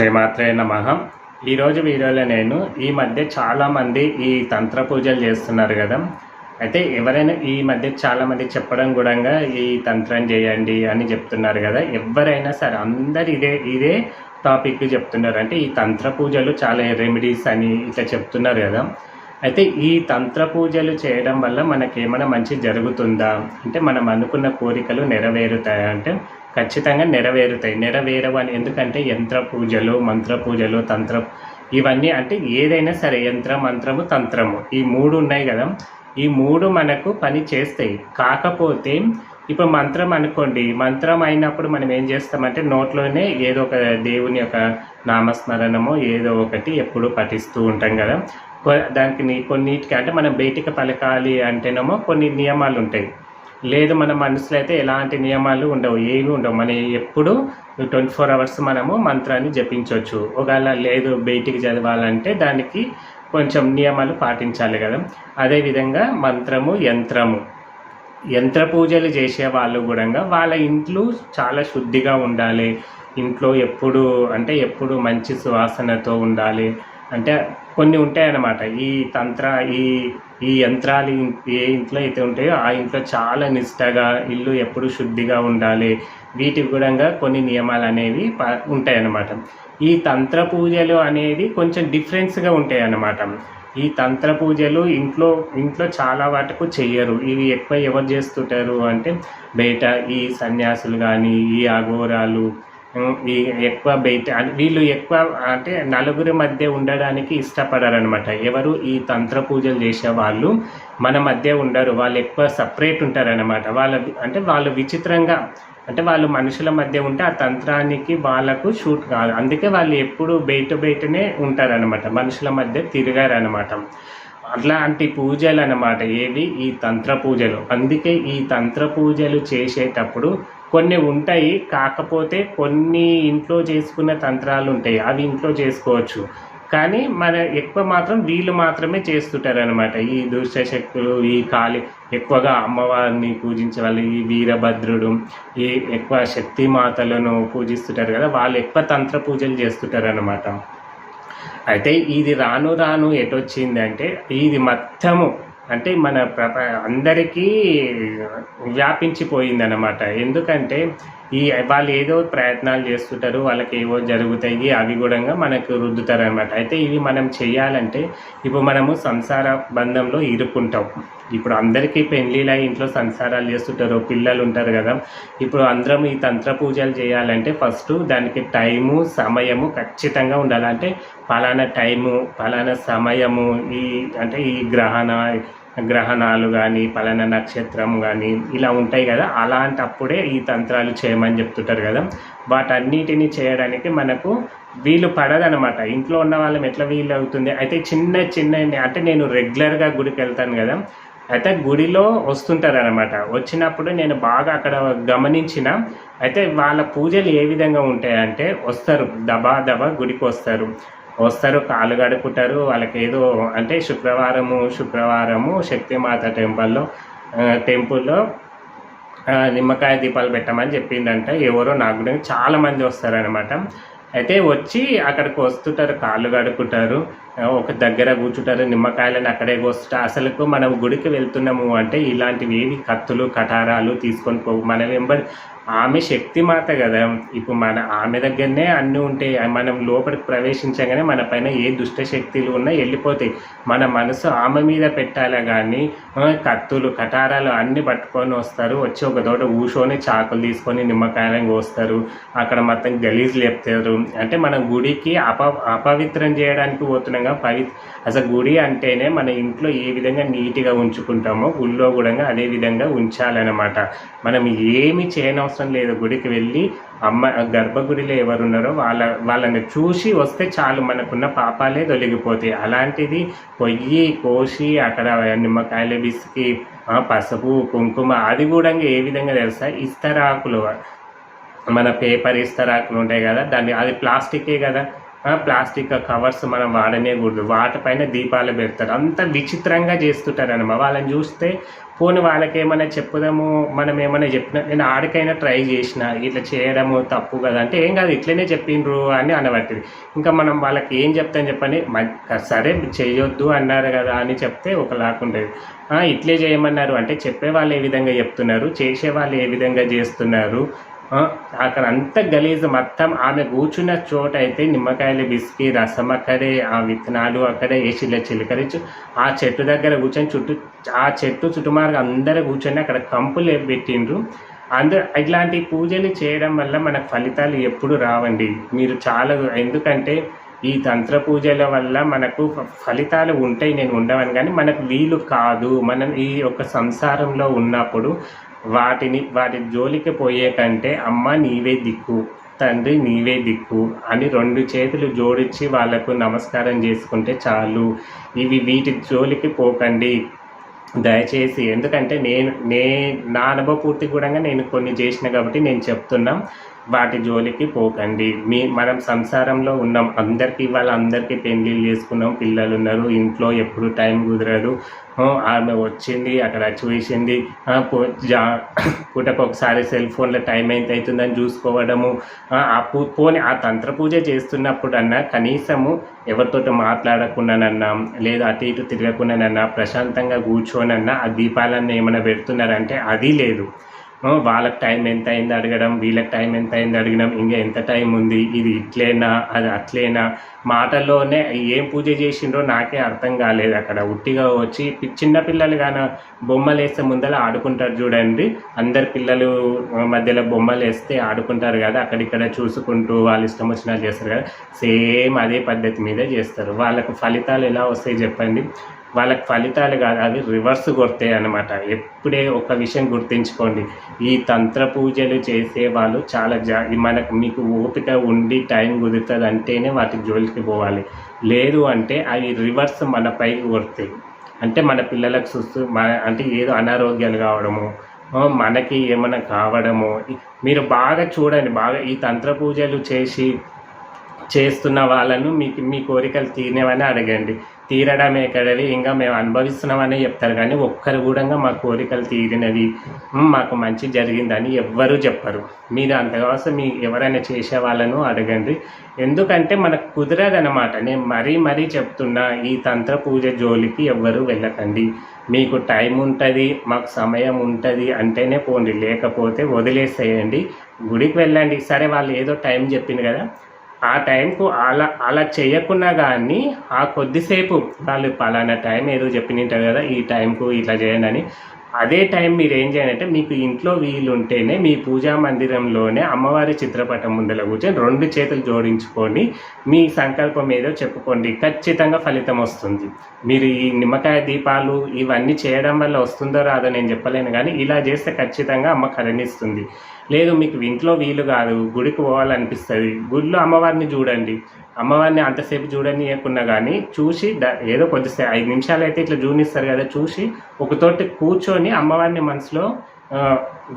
శ్రీమాత్రే నమ. ఈరోజు వీడియోలో నేను ఈ మధ్య చాలామంది ఈ తంత్ర పూజలు చేస్తున్నారు కదా. అయితే ఎవరైనా ఈ మధ్య చాలామంది చెప్పడం కూడా ఈ తంత్రం చేయండి అని చెప్తున్నారు కదా. ఎవరైనా సరే అందరు ఇదే ఇదే టాపిక్ చెప్తున్నారు. అంటే ఈ తంత్ర పూజలు చాలా రెమెడీస్ అని ఇట్లా చెప్తున్నారు కదా. అయితే ఈ తంత్ర పూజలు చేయడం వల్ల మనకేమైనా మంచి జరుగుతుందా? అంటే మనం అనుకున్న కోరికలు నెరవేరుతాయా? అంటే ఖచ్చితంగా నెరవేరుతాయి. నెరవేరవని ఎందుకంటే యంత్ర పూజలు మంత్ర పూజలు తంత్ర ఇవన్నీ అంటే ఏదైనా సరే యంత్ర మంత్రము తంత్రము. ఈ మూడు ఉన్నాయి కదా. ఈ మూడు మనకు పని చేస్తాయి. కాకపోతే ఇప్పుడు మంత్రం అనుకోండి. మంత్రం అయినప్పుడు మనం ఏం చేస్తామంటే నోట్లోనే ఏదో ఒక దేవుని యొక్క నామస్మరణమో ఏదో ఒకటి ఎప్పుడు పఠిస్తూ ఉంటాం కదా. దానికి కొన్నిటికి అంటే మనం బయటికి పలకాలి అంటేనేమో కొన్ని నియమాలు ఉంటాయి. లేదు మన మనసులో అయితే ఎలాంటి నియమాలు ఉండవు ఏవి ఉండవు. మన ఎప్పుడు ట్వంటీ ఫోర్ అవర్స్ మనము మంత్రాన్ని జపించవచ్చు. ఒకవేళ లేదు బయటికి చదవాలంటే దానికి కొంచెం నియమాలు పాటించాలి కదా. అదేవిధంగా మంత్రము యంత్రము. యంత్ర పూజలు చేసే వాళ్ళు కూడా వాళ్ళ ఇంట్లో చాలా శుద్ధిగా ఉండాలి. ఇంట్లో ఎప్పుడు అంటే ఎప్పుడు మంచి సువాసనతో ఉండాలి. అంటే కొన్ని ఉంటాయన్నమాట. ఈ తంత్ర ఈ ఈ యంత్రాలు ఏ ఇంట్లో అయితే ఉంటాయో ఆ ఇంట్లో చాలా నిష్టగా ఇల్లు ఎప్పుడు శుద్ధిగా ఉండాలి. వీటికి కూడా కొన్ని నియమాలు అనేవి ప- ఉంటాయన్నమాట. ఈ తంత్ర పూజలు అనేది కొంచెం డిఫరెన్స్గా ఉంటాయి అన్నమాట ఈ తంత్ర పూజలు ఇంట్లో ఇంట్లో చాలా వాటికు చెయ్యరు. ఇవి ఎక్కువ ఎవరు చేస్తుంటారు అంటే బయట ఈ సన్యాసులు కానీ ఈ అఘోరాలు ఎక్కువ బయట వీళ్ళు ఎక్కువ అంటే నలుగురి మధ్య ఉండడానికి ఇష్టపడరు అనమాట ఎవరు ఈ తంత్ర పూజలు చేసే వాళ్ళు మన మధ్య ఉండరు. వాళ్ళు ఎక్కువ సపరేట్ ఉంటారనమాట వాళ్ళ అంటే వాళ్ళు విచిత్రంగా అంటే వాళ్ళు మనుషుల మధ్య ఉంటే ఆ తంత్రానికి వాళ్ళకు షూట్ కాదు. అందుకే వాళ్ళు ఎప్పుడు బయట బయటనే ఉంటారనమాట మనుషుల మధ్య తిరిగారనమాట అట్లాంటి పూజలు అన్నమాట ఏవి? ఈ తంత్ర పూజలు. అందుకే ఈ తంత్ర పూజలు చేసేటప్పుడు కొన్ని ఉంటాయి కాకపోతే కొన్ని ఇంట్లో చేసుకునే తంత్రాలు ఉంటాయి అవి ఇంట్లో చేసుకోవచ్చు. కానీ మన ఎక్కువ మాత్రం వీళ్ళు మాత్రమే చేస్తుంటారు అనమాట ఈ దుష్టశక్తులు ఈ కాళి ఎక్కువగా అమ్మవారిని పూజించే వాళ్ళు ఈ వీరభద్రుడు ఈ ఎక్కువ శక్తి మాతలను పూజిస్తుంటారు కదా వాళ్ళు ఎక్కువ తంత్ర పూజలు చేస్తుంటారు అనమాట అయితే ఇది రాను రాను ఎటొచ్చిందంటే ఇది మొత్తము అంటే మన ప్రప అందరికీ వ్యాపించిపోయిందనమాట ఎందుకంటే ఈ వాళ్ళు ఏదో ప్రయత్నాలు చేస్తుంటారు వాళ్ళకి ఏవో జరుగుతాయి అవి కూడా మనకు రుద్దుతారు అనమాట అయితే ఇవి మనం చేయాలంటే ఇప్పుడు మనము సంసార బంధంలో ఇరుక్కుంటాం. ఇప్పుడు అందరికీ పెళ్ళిళ్ళ ఇంట్లో సంసారాలు చేస్తుంటారు పిల్లలు ఉంటారు కదా. ఇప్పుడు అందరం ఈ తంత్ర పూజలు చేయాలంటే ఫస్ట్ దానికి టైము సమయము ఖచ్చితంగా ఉండాలి. అంటే పలానా టైము పలానా సమయము ఈ అంటే ఈ గ్రహణ గ్రహణాలు కానీ పలానా నక్షత్రం కానీ ఇలా ఉంటాయి కదా అలాంటప్పుడే ఈ తంత్రాలు చేయమని చెప్తుంటారు కదా. వాటన్నిటిని చేయడానికి మనకు వీలు పడదనమాట ఇంట్లో ఉన్న వాళ్ళం ఎట్లా వీలు అవుతుంది? అయితే చిన్న చిన్న అంటే నేను రెగ్యులర్గా గుడికి వెళ్తాను కదా అయితే గుడిలో వస్తుంటారనమాట వచ్చినప్పుడు నేను బాగా అక్కడ గమనించిన అయితే వాళ్ళ పూజలు ఏ విధంగా ఉంటాయంటే వస్తారు. దబా దబా గుడికి వస్తారు. వస్తారు కాలు గడుపుతారు వాళ్ళకి ఏదో అంటే శుక్రవారము శుక్రవారము శక్తిమాత టెంపుల్లో టెంపుల్లో నిమ్మకాయ దీపాలు పెట్టమని చెప్పిందంట. ఎవరో నాకు కూడా చాలా మంది వస్తారనమాట అయితే వచ్చి అక్కడికి వస్తుంటారు కాళ్ళు కడుక్కుంటారు. ఒక దగ్గర కూర్చుంటారు నిమ్మకాయలను అక్కడే కోస్తుంటారు అసలుకు మనం గుడికి వెళ్తున్నాము అంటే ఇలాంటివి ఏవి కత్తులు కటారాలు తీసుకొని పోవు మనం వెంబడి ఆమె శక్తి మాత కదా. ఇప్పుడు మన ఆమె దగ్గరనే అన్నీ ఉంటాయి. మనం లోపలికి ప్రవేశించగానే మన పైన ఏ దుష్ట శక్తులు ఉన్నా వెళ్ళిపోతాయి. మన మనసు ఆమె మీద పెట్టాలే కానీ కత్తులు కటారాలు అన్నీ పట్టుకొని వస్తారు. వచ్చి ఒక తోట ఊసోని చాకులు తీసుకొని నిమ్మకాయలను కోస్తారు. అక్కడ మొత్తం గలీజ్ లేపుతారు అంటే మనం గుడికి అప అపవిత్రం చేయడానికి పోతున్నాం పవి అసలు గుడి అంటేనే మన ఇంట్లో ఏ విధంగా నీట్గా ఉంచుకుంటామో గుళ్ళో కూడా అదే విధంగా ఉంచాలన్నమాట. మనం ఏమి చేయనవసరం లేదు గుడికి వెళ్ళి అమ్మ గర్భగుడిలో ఎవరున్నారో వాళ్ళ వాళ్ళని చూసి వస్తే చాలు మనకున్న పాపాలే తొలగిపోతాయి. అలాంటిది పొయ్యి కోసి అక్కడ నిమ్మకాయలు బిసికి పసుపు కుంకుమ అది కూడా ఏ విధంగా తెలుసా? ఇస్తరాకులు. మన పేపర్ ఇస్తరాకులు ఉంటాయి కదా దాన్ని అది ప్లాస్టికే కదా. ప్లాస్టిక్ కవర్స్ మనం వాడనేకూడదు. వాటిపైన దీపాలు పెడతారు. అంత విచిత్రంగా చేస్తుంటారు అనమాట వాళ్ళని చూస్తే పోనీ వాళ్ళకి ఏమైనా చెప్పుదాము మనం ఏమైనా చెప్పిన నేను ఆడికైనా ట్రై చేసిన ఇట్లా చేయడము తప్పు కదా అంటే ఏం కాదు ఇట్లనే చెప్పిండ్రు అని అనబట్టింది. ఇంకా మనం వాళ్ళకి ఏం చెప్తాం చెప్పని మ- సరే చేయొద్దు అన్నారు కదా అని చెప్తే ఒకలాగుంటుంది ఇట్లే చేయమన్నారు. అంటే చెప్పే వాళ్ళు ఏ విధంగా చెప్తున్నారు చేసే వాళ్ళు ఏ విధంగా చేస్తున్నారు అక్కడ అంత గలీజ్ మొత్తం ఆమె కూర్చున్న చోట అయితే నిమ్మకాయలు విసిగి రసం అక్కడే ఆ విత్తనాలు అక్కడే వేసిల్ల చిలకరించి ఆ చెట్టు దగ్గర కూర్చొని చుట్టూ ఆ చెట్టు చుట్టుమార్గ అందరూ కూర్చొని అక్కడ కంపులు పెట్టిండ్రు. అందరూ ఇట్లాంటి పూజలు చేయడం వల్ల మనకు ఫలితాలు ఎప్పుడు రావండి. మీరు చాలా ఎందుకంటే ఈ తంత్ర పూజల వల్ల మనకు ఫలితాలు ఉంటాయి నేను ఉండవని. కానీ మనకు వీలు కాదు. మనం ఈ యొక్క సంసారంలో ఉన్నప్పుడు వాటిని వాటి జోలికి పోయే కంటే అమ్మ నీవే దిక్కు తండ్రి నీవే దిక్కు అని రెండు చేతులు జోడించి వాళ్ళకు నమస్కారం చేసుకుంటే చాలు. ఇవి వీటి జోలికి పోకండి. దయచేసి ఎందుకంటే నేను నే నా అనుభవపూర్తి కూడా నేను కొన్ని చేసిన కాబట్టి నేను చెప్తున్నా. వాటి జోలికి పోకండి. మీ మనం సంసారంలో ఉన్నాం. అందరికీ వాళ్ళ అందరికీ పెళ్ళిళ్ళు చేసుకున్నాం పిల్లలు ఉన్నారు ఇంట్లో ఎప్పుడు టైం కుదరదు. ఆమె వచ్చింది అక్కడ చూసింది. జా పూటకు ఒకసారి సెల్ ఫోన్లో టైం ఎంత అవుతుందని చూసుకోవడము. ఆ, పూ పోని ఆ తంత్ర పూజ చేస్తున్నప్పుడన్నా కనీసము ఎవరితోటి మాట్లాడకుండానన్నా లేదా అటు ఇటు తిరగకుండానన్నా ప్రశాంతంగా కూర్చోనన్నా ఆ దీపాలన్నీ ఏమైనా పెడుతున్నారంటే అది లేదు. వాళ్ళకి టైం ఎంత అయింది అడగడం వీళ్ళకి టైం ఎంత అయింది అడగడం ఇంకా ఎంత టైం ఉంది ఇది ఇట్లేనా అది అట్లేనా. మాటల్లోనే ఏం పూజ చేసిండ్రో నాకే అర్థం కాలేదు. అక్కడ ఉట్టిగా వచ్చి చిన్న పిల్లలు కానీ బొమ్మలు వేస్తే ముందర ఆడుకుంటారు చూడండి. అందరు పిల్లలు మధ్యలో బొమ్మలు వేస్తే ఆడుకుంటారు కదా అక్కడిక్కడ చూసుకుంటూ వాళ్ళు ఇష్టం వచ్చినా చేస్తారు కదా. సేమ్ అదే పద్ధతి మీద చేస్తారు. వాళ్ళకు ఫలితాలు ఎలా వస్తాయి చెప్పండి. వాళ్ళకి ఫలితాలు కాదు అవి రివర్స్ కొడతాయి అన్నమాట. ఎప్పుడే ఒక విషయం గుర్తించుకోండి. ఈ తంత్ర పూజలు చేసే వాళ్ళు చాలా జా మనకు మీకు ఓపిక ఉండి టైం కుదురుతుంది అంటేనే వాటి జోలికి పోవాలి. లేదు అంటే అవి రివర్స్ మన పైకి కొడతాయి. అంటే మన పిల్లలకు సుస్తు మన అంటే ఏదో అనారోగ్యాలు కావడము మనకి ఏమైనా కావడము. మీరు బాగా చూడండి బాగా ఈ తంత్ర పూజలు చేసి చేస్తున్న వాళ్ళను మీకు మీ కోరికలు తీరినవని అడగండి. తీరడం ఎక్కడది ఇంకా మేము అనుభవిస్తున్నామని చెప్తారు. కానీ ఒక్కరు కూడా మా కోరికలు తీరినది మాకు మంచి జరిగిందని ఎవ్వరూ చెప్పరు. మీరు అంతకోసం మీ ఎవరైనా చేసే వాళ్ళను అడగండి. ఎందుకంటే మనకు కుదరదనమాట నేను మరీ మరీ చెప్తున్నా ఈ తంత్ర పూజ జోలికి ఎవ్వరూ వెళ్ళకండి. మీకు టైం ఉంటుంది మాకు సమయం ఉంటుంది అంటేనే పోండి. లేకపోతే వదిలేసేయండి. గుడికి వెళ్ళండి. సరే వాళ్ళు ఏదో టైం చెప్పింది కదా ఆ టైంకు అలా అలా చేయకున్నా కానీ ఆ కొద్దిసేపు వాళ్ళు పలానా టైం ఏదో చెప్పినింటారు కదా ఈ టైంకు ఇట్లా చేయండి అని. అదే టైం మీరు ఏం చేయాలంటే మీకు ఇంట్లో వీలు ఉంటేనే మీ పూజా మందిరంలోనే అమ్మవారి చిత్రపటం ముందర కూర్చొని రెండు చేతులు జోడించుకొని మీ సంకల్పం ఏదో చెప్పుకోండి. ఖచ్చితంగా ఫలితం వస్తుంది. మీరు ఈ నిమ్మకాయ దీపాలు ఇవన్నీ చేయడం వల్ల వస్తుందో రాదో నేను చెప్పలేను కానీ ఇలా చేస్తే ఖచ్చితంగా అమ్మ కరణిస్తుంది. లేదు మీకు ఇంట్లో వీలు కాదు గుడికి పోవాలనిపిస్తుంది. గుడిలో అమ్మవారిని చూడండి. అమ్మవారిని అంతసేపు చూడనీయకున్నా కానీ చూసి ద- ఏదో కొద్దిసేపు ఐదు నిమిషాలు అయితే ఇట్లా జూనిస్తారు కదా చూసి ఒకతోటి కూర్చొని అమ్మవారిని మనసులో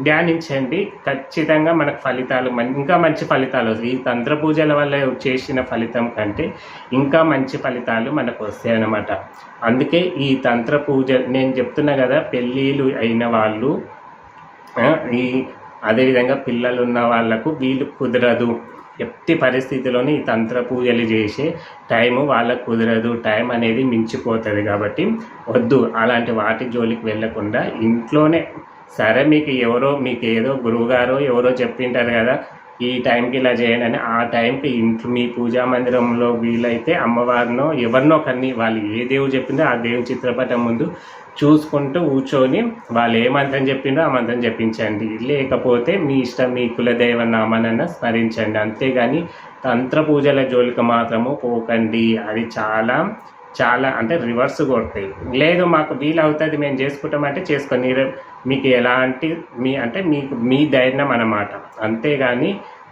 ధ్యానించండి. ఖచ్చితంగా మనకు ఫలితాలు ఇంకా మంచి ఫలితాలు వస్తాయి. ఈ తంత్ర పూజల వల్ల చేసిన ఫలితం కంటే ఇంకా మంచి ఫలితాలు మనకు వస్తాయి అన్నమాట. అందుకే ఈ తంత్ర పూజ నేను చెప్తున్నా కదా పెళ్ళిళ్ళు అయిన వాళ్ళు ఈ అదేవిధంగా పిల్లలు ఉన్న వాళ్ళకు వీలు కుదరదు. ఎట్టి పరిస్థితిలోని ఈ తంత్ర పూజలు చేసే టైము వాళ్ళకు కుదరదు. టైం అనేది మించిపోతుంది కాబట్టి వద్దు. అలాంటి వాటి జోలికి వెళ్ళకుండా ఇంట్లోనే సరే మీకు ఎవరో మీకు ఏదో గురువుగారో ఎవరో చెప్పింటారు కదా ఈ టైంకి ఇలా చేయండి అని ఆ టైంకి ఇంట్లో మీ పూజా మందిరంలో వీలైతే అమ్మవారినో ఎవరినో ఒకరిని వాళ్ళు ఏ దేవుడు చెప్పిందో ఆ దేవుని చిత్రపటం ముందు చూసుకుంటూ కూర్చొని వాళ్ళు ఏ మంత్రం చెప్పిండో ఆ మంత్రం చెప్పించండి లేకపోతే మీ ఇష్టం మీ కులదైవ నామానన్నా స్మరించండి. అంతేగాని తంత్ర పూజల జోలికి మాత్రము పోకండి. అది చాలా చాలా అంటే రివర్స్ కొడతాయి. లేదు మాకు వీలు అవుతుంది మేము చేసుకుంటామంటే చేసుకొని మీకు ఎలాంటి మీ అంటే మీకు మీ ధైర్యం అన్నమాట. అంతేగాని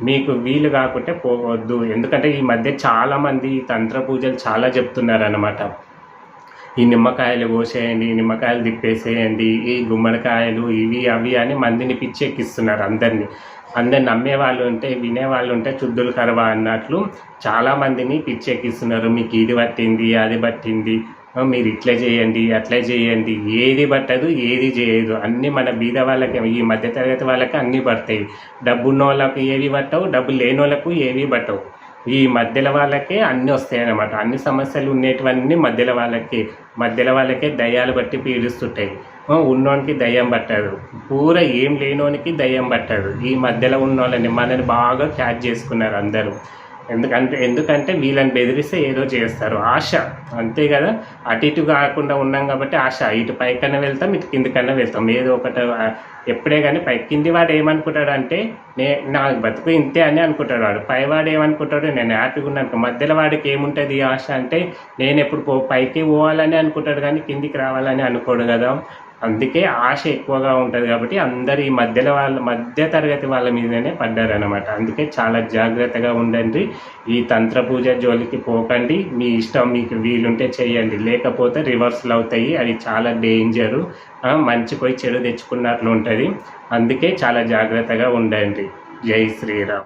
మీకు వీలు కాకుంటే పోవద్దు. ఎందుకంటే ఈ మధ్య చాలామంది తంత్ర పూజలు చాలా చెప్తున్నారు అన్నమాట ఈ నిమ్మకాయలు కోసేయండి నిమ్మకాయలు తిప్పేసేయండి ఈ గుమ్మడికాయలు ఇవి అవి అని మందిని పిచ్చెక్కిస్తున్నారు అందరినీ. అందరు నమ్మేవాళ్ళు ఉంటే వినే వాళ్ళు ఉంటే చుద్దులు కరవా అన్నట్లు చాలామందిని పిచ్చి పిచ్చెక్కిస్తున్నారు. మీకు ఇది పట్టింది అది పట్టింది మీరు ఇట్లా చేయండి అట్లా చేయండి ఏది పట్టదు ఏది చేయదు. అన్నీ మన బీద వాళ్ళకి ఈ మధ్యతరగతి వాళ్ళకి అన్నీ పడతాయి. డబ్బు ఉన్న వాళ్ళకి ఏవి పట్టవు డబ్బు లేని వాళ్ళకు ఏవి పట్టవు. ఈ మధ్యలో వాళ్ళకే అన్నీ వస్తాయి అన్నమాట అన్ని సమస్యలు ఉండేటివన్నీ మధ్యలో వాళ్ళకి. మధ్యలో వాళ్ళకే దయ్యాలు బట్టి పీడిస్తుంటాయి. ఉన్నోనికి దయ్యం పట్టదు. పూర ఏం లేనోనికి దయ్యం పట్టదు. ఈ మధ్యలో ఉన్న వాళ్ళని మనని బాగా క్యాచ్ చేసుకున్నారు అందరూ. ఎందుకంటే ఎందుకంటే వీళ్ళని బెదిరిస్తే ఏదో చేస్తారు. ఆశ. అంతే కదా? అటు ఇటు కాకుండా ఉన్నాం కాబట్టి ఆశ. ఇటు పైకన్నా వెళ్తాం ఇటు కిందికన్నా వెళ్తాం. ఏదో ఒకటి ఎప్పుడే కానీ పై కింది వాడు ఏమనుకుంటాడు అంటే నే నా బతుకు ఇంతే అని అనుకుంటాడు వాడు. పైవాడు ఏమనుకుంటాడు నేను హ్యాపీగా ఉన్నాను మధ్యలో వాడికి ఏముంటుంది ఈ ఆశ అంటే నేను ఎప్పుడు పో పైకి పోవాలని అనుకుంటాడు కానీ కిందికి రావాలని అనుకోడు కదా. అందుకే ఆశ ఎక్కువగా ఉంటుంది కాబట్టి అందరి ఈ మధ్యలో వాళ్ళ మధ్య తరగతి వాళ్ళ మీదనే పడ్డారనమాట అందుకే చాలా జాగ్రత్తగా ఉండండి. ఈ తంత్ర పూజ జోలికి పోకండి. మీ ఇష్టం మీకు వీలుంటే చేయండి. లేకపోతే రివర్సల్ అవుతాయి. అది చాలా డేంజరు. మంచి పోయి చెడు తెచ్చుకున్నట్లు ఉంటుంది. అందుకే చాలా జాగ్రత్తగా ఉండండి. జై శ్రీరామ్.